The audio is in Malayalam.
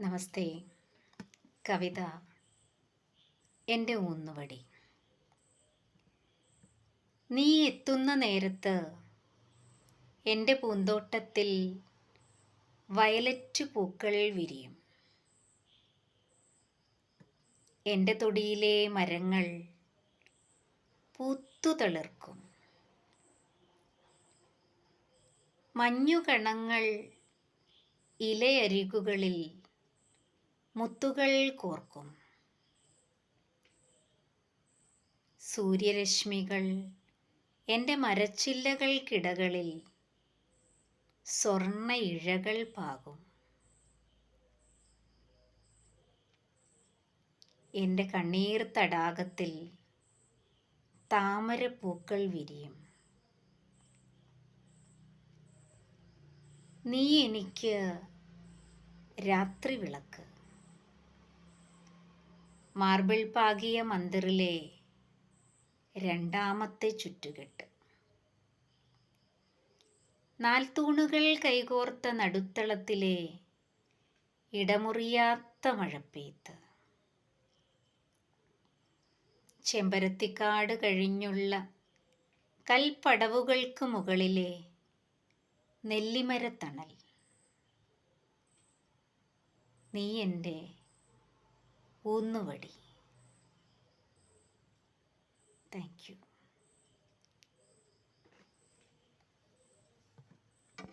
നമസ്തേ. കവിത എന്റെ ഊന്നുവടി. നീ എത്തുന്ന നേരത്ത് എന്റെ പൂന്തോട്ടത്തിൽ വയലറ്റ് പൂക്കൾ വിരിയും. എന്റെ തൊടിയിലെ മരങ്ങൾ പൂത്തു തളിർക്കും. മഞ്ഞുകണങ്ങൾ ഇലയരികുകളിൽ മുത്തുകൾ കോർക്കും. സൂര്യരശ്മികൾ എന്റെ മരച്ചില്ലകൾക്കിടകളിൽ സ്വർണ ഇഴകൾ പാകും. എന്റെ കണ്ണീർ തടാകത്തിൽ താമരപ്പൂക്കൾ വിരിയും. നീ എനിക്ക് രാത്രി വിളക്ക്. മാർബിൾ പാകിയ മന്ദിറിലെ രണ്ടാമത്തെ ചുറ്റുകെട്ട്. നാൽത്തൂണുകൾ കൈകോർത്ത നടുത്തളത്തിലെ ഇടമുറിയാത്ത മഴപ്പെയ്ത്ത് ചെമ്പരത്തിക്കാട് കഴിഞ്ഞുള്ള കൽപ്പടവുകൾക്ക് മുകളിലെ നെല്ലിമരത്തണൽ. നീ എന്റെ ഊന്നുവടി. Thank you